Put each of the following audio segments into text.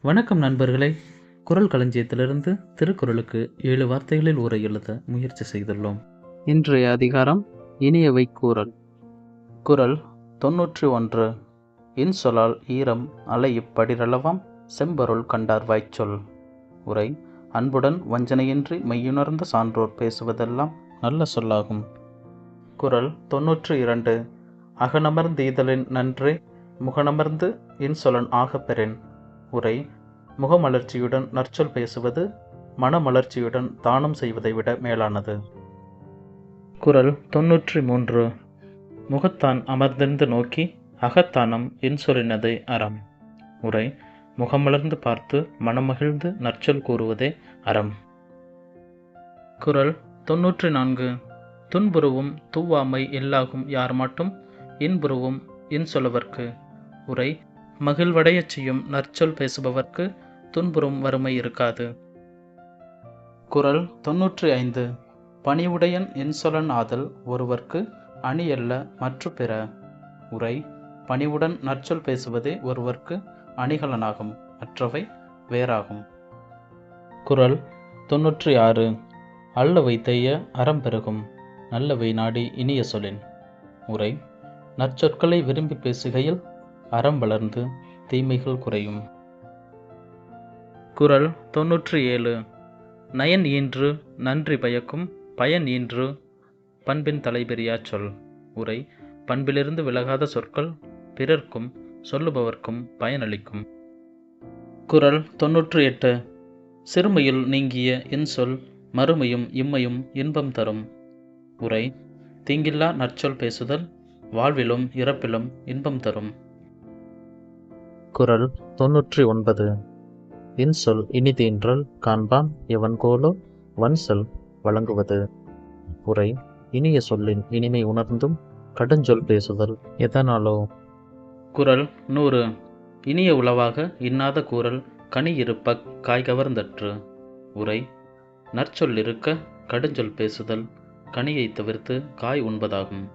வணக்கம் நண்பர்களே. குரல் களஞ்சியத்திலிருந்து திருக்குறளுக்கு ஏழு வார்த்தைகளில் உரை எழுத முயற்சி செய்துள்ளோம். இன்றைய அதிகாரம் இனியவை கூறல். குரல் தொன்னூற்றி ஒன்று. இன்சொலால் ஈரம் அலை படிரளவாம் செம்பொருள் கண்டார் வாய்ச்சொல். உரை அன்புடன் வஞ்சனையின்றி மெய்யுணர்ந்த சான்றோர் பேசுவதெல்லாம் நல்ல சொல்லாகும். குரல் தொன்னூற்று இரண்டு. அகனமர்ந்தீதலின் நன்றே முகனமர்ந்து இன்சொலன் ஆகப்பெறேன். உரை முகமலர்ச்சியுடன் நற்சொல் பேசுவது மனமலர்ச்சியுடன் தானம் செய்வதை விட மேலானது. குரல் தொன்னூற்றி மூன்று. முகத்தான் அமர்ந்திருந்து நோக்கி அகத்தானம் இன்சொலினதை அறம். உரை முகமலர்ந்து பார்த்து மனமகிழ்ந்து நற்சொல் கூறுவதே அறம். குரல் தொன்னூற்றி நான்கு. துன்புருவும் தூவாமை இல்லாகும் யார் மட்டும்? இன்புருவும் இன்சொலவர்க்கு உரை மகிழ்வடையச் செய்யும் நற்சொல் பேசுபவர்க்கு துன்புறும் வறுமை இருக்காது. குரல் தொன்னூற்றி ஐந்து. பணிவுடையன் இன்சொலன் ஆதல் ஒருவர்க்கு அணியல்ல மற்ற பிற. உரை பணிவுடன் நற்சொல் பேசுவதே ஒருவர்க்கு அணிகலனாகும் மற்றவை வேறாகும். குரல் தொன்னூற்றி ஆறு. அல்லவை தெய்ய அறம் பெருகும் நல்லவை நாடி இனிய சொலின் உரை நற்சொற்களை விரும்பி பேசுகையில் அறம் வளர்ந்து தீமைகள் குறையும். குரல் தொன்னூற்றி ஏழு நயன் ஈன்று நன்றி பயக்கும் பயன் ஈன்று பண்பின் தலைபெரியா சொல். உரை பண்பிலிருந்து விலகாத சொற்கள் பிறர்க்கும் சொல்லுபவர்க்கும் பயனளிக்கும். குரல் தொன்னூற்றி எட்டு சிறுமையில் நீங்கிய இன்சொல் மறுமையும் இம்மையும் இன்பம் தரும். உரை தீங்கில்லா நற்சொல் பேசுதல் வாழ்விலும் இறப்பிலும் இன்பம் தரும். குரல் தொன்னூற்றி ஒன்பது. இன்சொல் இனிதீன்றல் காண்பான் எவன் கோலோ வன்சொல் வழங்குவது. உரை இனிய சொல்லின் இனிமை உணர்ந்தும் கடுஞ்சொல் பேசுதல் எதனாலோ. குரல் நூறு. இனிய உளவாக இன்னாத கூறல் கனி இருப்ப காய் கவர்ந்தற்று. உரை நற்சொல் இருக்க கடுஞ்சொல் பேசுதல் கனியை தவிர்த்து காய் உண்பதாகும்.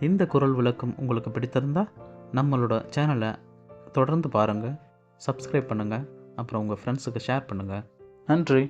இந்த குரல் விளக்கம் உங்களுக்கு பிடித்திருந்தா நம்மளோட சேனலை தொடர்ந்து பாருங்கள் சப்ஸ்கிரைப் பண்ணுங்கள் அப்புறம் உங்கள் ஃப்ரெண்ட்ஸுக்கு ஷேர் பண்ணுங்கள் நன்றி.